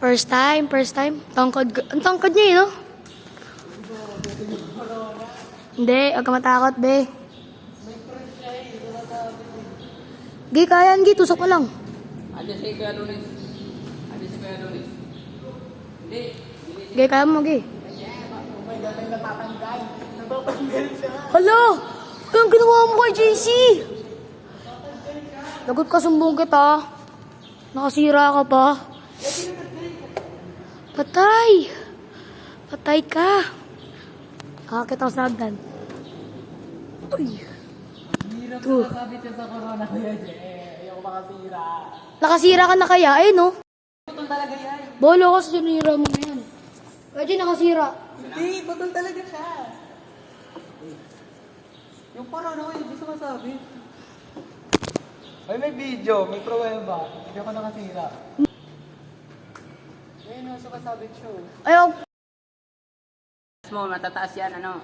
First time, first time. Tangkad, ang tangkad niya eh, no? Hindi, huwag ka matakot, be. Gi, kaya Gi. Tusok mo lang. Ada si Kuya Lunis. Ada si Kuya Lunis. Hindi. Gi, kaya mo, Gi. Hala! Anong ginawa mo kay JC? Lagot ka, sumbong kita. Nakasira ka pa. Patay! Patay ka. Akakit ako sa hagdan. Uy. Ito. Sabi siya sa corona, Kuya Jay. Ayoko makasira. Nakasira ka na kaya, eh, no? Talaga yan. Bolo ka sa sinira mo na yan. Pwede nakasira. Hindi, putol talaga siya. Yung corona ko, hindi sumasabi. Ay, may video. May pruweba. Hindi ako nakasira. Ayun, no, sumasabi show. Ayaw. Mo, matataas yan, ano?